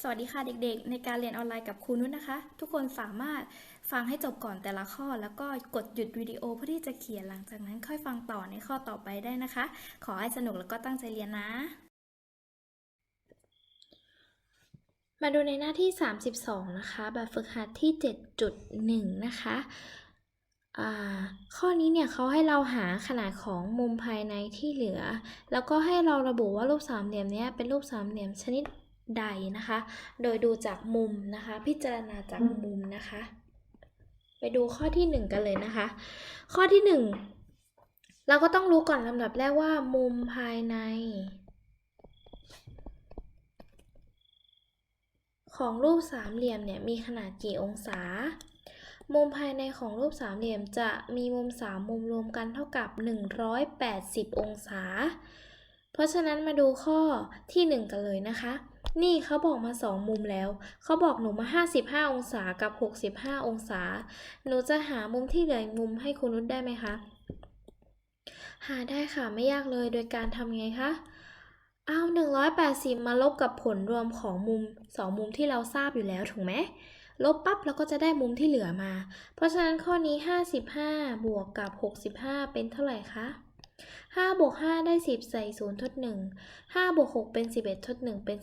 สวัสดีค่ะเด็กๆ ในการเรียนออนไลน์กับครูนุชนะคะ ทุกคนสามารถฟังให้จบก่อนแต่ละข้อ แล้วก็กดหยุดวิดีโอเพื่อที่จะเขียนหลังจากนั้นค่อยฟังต่อในข้อต่อไปได้นะคะ ขอให้สนุกแล้วก็ตั้งใจเรียนนะ มาดูในหน้าที่ 32 นะคะ แบบฝึกหัดที่ 7.1 นะคะข้อนี้เนี่ยเขาให้เราหาขนาดของมุมภายในที่เหลือ แล้วก็ให้เราระบุว่ารูปสามเหลี่ยมเนี้ยเป็นรูปสามเหลี่ยมชนิด ใดนะคะ โดยดูจากมุมนะคะ พิจารณาจากมุมนะคะ ไปดูข้อที่ 1 กันเลยนะคะ ข้อที่ 1 เราก็ต้องรู้ก่อนลำดับแรกว่า มุมภายใน ของรูปสามเหลี่ยมเนี่ยมีขนาดกี่องศา มุมภายในของรูปสามเหลี่ยมจะมีมุมสามมุมรวมกันเท่ากับ 180 องศา เพราะฉะนั้นมาดูข้อที่ 1 กันเลยนะคะ นี่เขาบอกมา2มุมแล้ว เขาบอกหนูมา 55 องศากับ 65 องศา หนูจะหามุมที่เหลืออีกมุมให้คุณนุชได้ไหมคะ หาได้ค่ะไม่ยากเลยโดยการทำไงคะ เอา180 มาลบกับผลรวมของมุม 2 มุมที่เราทราบอยู่แล้วถูกไหมลบปั๊บเราก็จะได้มุมที่เหลือมา เพราะฉะนั้นข้อนี้ 55 บวกกับ 65 เป็นเท่าไหร่คะ 5บวก5ได้ 10 ใส่ 0 ทด 1 5บวก6เป็น 11 ทด 1 เป็น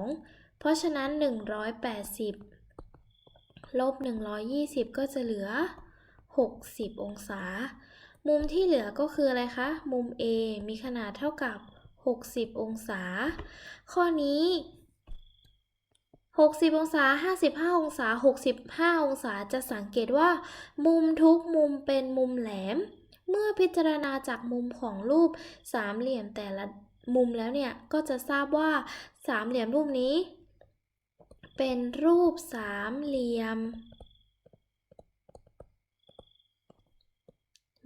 12 เพราะฉะนั้น 180 ลบ 120 ก็จะเหลือ 60 องศา มุมที่เหลือก็คืออะไรคะ มุม A มีขนาดเท่ากับ 60 องศา ข้อนี้60 องศา 55 องศา 65 องศา จะสังเกตว่า มุมทุกมุมเป็นมุมแหลม เมื่อพิจารณาจากมุมของรูปสามเหลี่ยมแต่ละมุมแล้วเนี่ย ก็จะทราบว่าสามเหลี่ยมรูปนี้ เป็นรูปสามเหลี่ยม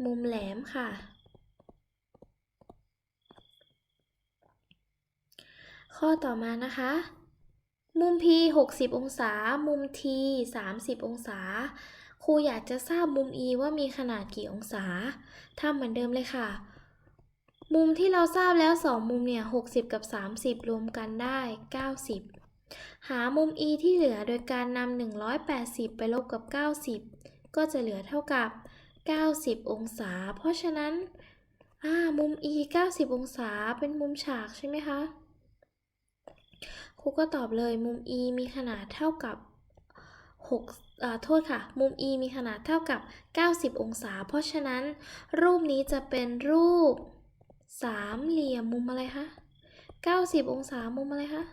มุมแหลมค่ะ ข้อต่อมานะคะมุม P 60 องศา มุม T 30 องศา ครูอยากจะทราบมุม E ว่ามีขนาดกี่องศาทำเหมือนเดิมเลยค่ะ มุมที่เราทราบแล้ว 2 มุมเนี่ย 60 กับ 30 รวมกันได้ 90 หามุม E ที่เหลือโดยการนำ180 ไปลบกับ 90 ก็จะเหลือเท่ากับ 90 องศา เพราะฉะนั้นอ่ามุม E 90 องศาเป็นมุมฉากใช่ไหมคะ ครูก็ตอบเลยมุม E มีขนาดเท่ากับ 6โทษค่ะ มุม E มีขนาดเท่ากับ 90 องศา เพราะฉะนั้น รูปนี้จะเป็นรูปสามเหลี่ยมมุมอะไรคะ 90 องศามุมอะไรคะ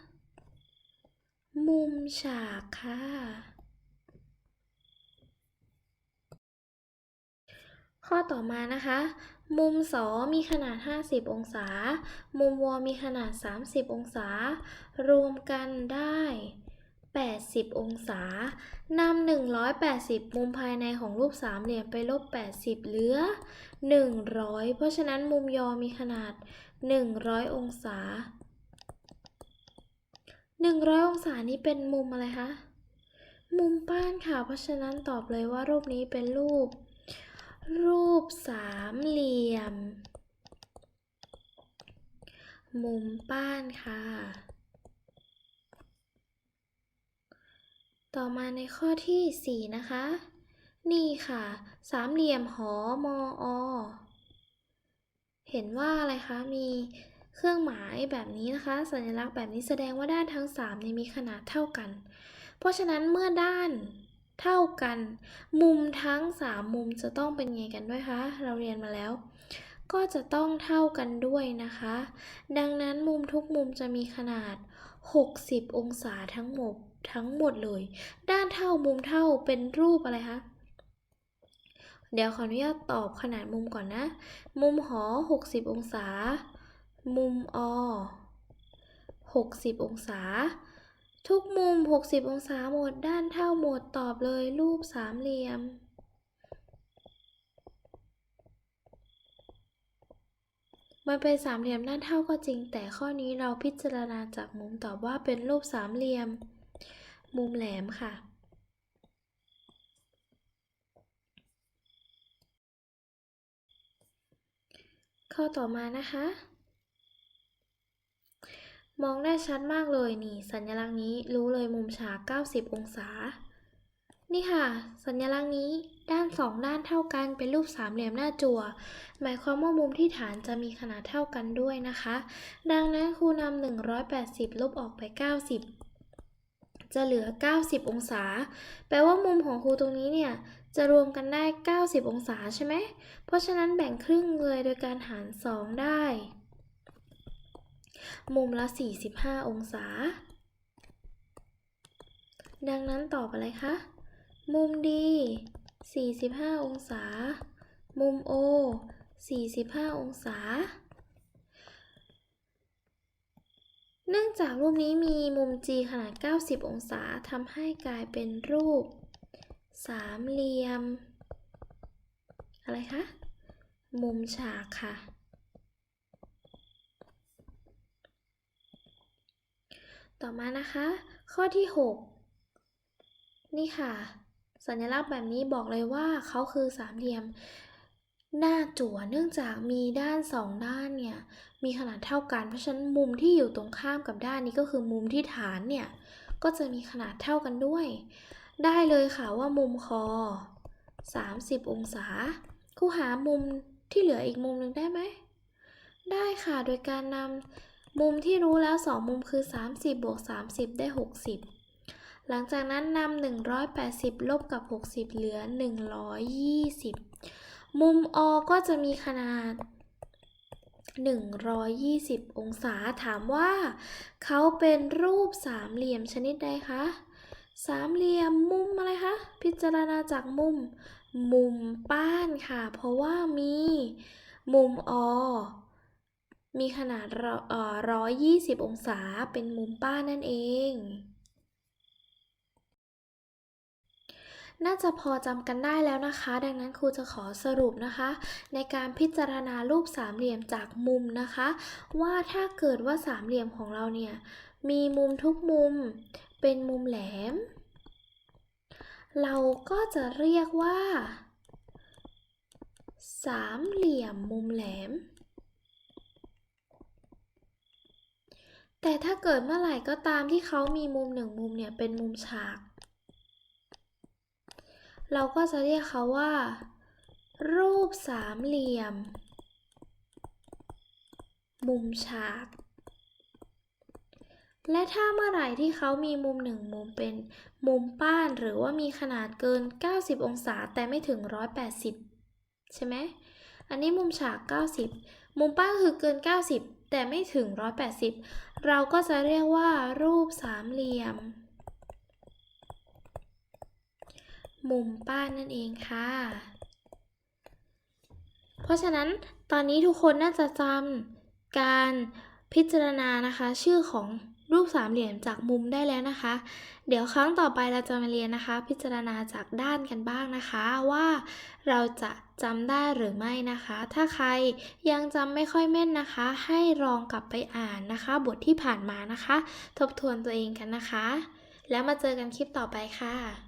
มุมฉากค่ะ ข้อต่อมานะคะ มุมสอมีขนาด 50 องศา มุมวอมีขนาด 30 องศา รวมกันได้ 80 องศานำ180 มุมภายในของรูปสามเหลี่ยมไปลบ 80 เหลือ 100 เพราะฉะนั้นมุมยอมีขนาด 100 องศา 100 องศานี้เป็นมุมอะไรคะ มุมป้านค่ะ เพราะฉะนั้นตอบเลยว่ารูปนี้เป็นรูป รูปสามเหลี่ยม มุมป้านค่ะ ต่อมาในข้อที่ 4 นะคะ นี่ค่ะ สามเหลี่ยมหอมออเห็นว่าอะไรคะ มีเครื่องหมายแบบนี้นะคะ สัญลักษณ์แบบนี้แสดงว่าด้านทั้ง3เนี่ยมีขนาดเท่ากัน เพราะฉะนั้นเมื่อด้านเท่ากัน มุมทั้ง 3 มุมจะต้องเป็นไงกันด้วยคะ เราเรียนมาแล้ว ก็จะต้องเท่ากันด้วยนะคะ ดังนั้นมุมทุกมุมจะมีขนาด 60 องศาทั้งหมด ทั้งหมดเลย ด้านเท่ามุมเท่าเป็นรูปอะไรคะเดี๋ยวขออนุญาตตอบขนาดมุมก่อนนะ มุมหอ 60 องศา มุมอ 60 องศา ทุกมุม 60 องศาหมด ด้านเท่าหมด ตอบเลยรูปสามเหลี่ยม มันเป็นสามเหลี่ยมด้านเท่าก็จริง แต่ข้อนี้เราพิจารณาจากมุมตอบว่าเป็นรูปสามเหลี่ยม มุมแหลมค่ะ ข้อต่อมานะคะ มองได้ชัดมากเลยนี่ สัญลักษณ์นี้รู้เลยมุมฉาก90 องศา นี่ค่ะ สัญลักษณ์นี้ด้านสองด้านเท่ากันเป็นรูปสามเหลี่ยมหน้าจั่ว หมายความว่ามุมที่ฐานจะมีขนาดเท่ากันด้วยนะคะ ดังนั้นครูนำ180 ลบออกไป 90 จะเหลือ 90 องศา แปลว่ามุมของครูตรงนี้เนี่ย จะรวมกันได้ 90 องศาใช่ไหม เพราะฉะนั้นแบ่งครึ่งเลยโดยการหาร 2 ได้ มุมละ 45 องศา ดังนั้นตอบอะไรคะ มุมดี 45 องศา มุม O 45 องศา เนื่องจากรูปนี้มีมุม G ขนาด 90 องศาทำให้กลายเป็นรูป สามเหลี่ยม อะไรคะ มุมฉากค่ะ ต่อมานะคะ ข้อที่ 6 นี่ค่ะ สัญลักษณ์แบบนี้บอกเลยว่าเขาคือสามเหลี่ยม หน้าจั่วเนื่องจากมีด้านสองด้านเนี่ยมีขนาดเท่ากัน เพราะฉะนั้นมุมที่อยู่ตรงข้ามกับด้านนี้ก็คือมุมที่ฐานเนี่ยก็จะมีขนาดเท่ากันด้วย ได้เลยค่ะว่ามุมคอ 30 องศาครูหามุมที่เหลืออีกมุมหนึ่งได้ไหม ได้ค่ะโดยการนำมุมที่รู้แล้ว 2 มุมคือ 30 บวก 30 ได้ 60 หลังจากนั้นนำ180 ลบกับ 60 เหลือ 120 มุมอก็จะมีขนาด 120 องศาถามว่า เขาเป็นรูปสามเหลี่ยมชนิดใดคะ สามเหลี่ยมมุมอะไรคะ พิจารณาจากมุม มุมป้านค่ะ เพราะว่ามีมุมอ มีขนาดร้อยยี่สิบองศาเป็นมุมป้านนั่นเอง น่าจะพอจำกันได้แล้วนะคะ ดังนั้นครูจะขอสรุปนะคะ ในการพิจารณารูปสามเหลี่ยมจากมุมนะคะ ว่าถ้าเกิดว่าสามเหลี่ยมของเราเนี่ยมีมุมทุกมุมเป็นมุมแหลม เราก็จะเรียกว่า สามเหลี่ยมมุมแหลมแต่ถ้าเกิดเมื่อไหร่ก็ตามที่เขามีมุมหนึ่งมุมเนี่ยเป็นมุมฉาก เราก็จะเรียกเขาว่า รูปสามเหลี่ยม มุมฉาก และถ้าเมื่อไหร่ที่เขามีมุมหนึ่งมุมเป็นมุมป้านหรือว่ามีขนาดเกิน 90 องศาแต่ไม่ถึง 180 ใช่ไหม อันนี้มุมฉาก 90 มุมป้านคือเกิน 90 แต่ไม่ถึง 180 เราก็จะเรียกว่ารูปสามเหลี่ยม มุมป้านนั่นเองค่ะ เพราะฉะนั้นตอนนี้ทุกคนน่าจะจำการพิจารณานะคะ ชื่อของรูปสามเหลี่ยมจากมุมได้แล้วนะคะ เดี๋ยวครั้งต่อไปเราจะมาเรียนนะคะ พิจารณาจากด้านกันบ้างนะคะว่าเราจะจำได้หรือไม่นะคะ ถ้าใครยังจำไม่ค่อยแม่นนะคะ ให้ลองกลับไปอ่านนะคะ บทที่ผ่านมานะคะ ทบทวนตัวเองกันนะคะ แล้วมาเจอกันคลิปต่อไปค่ะ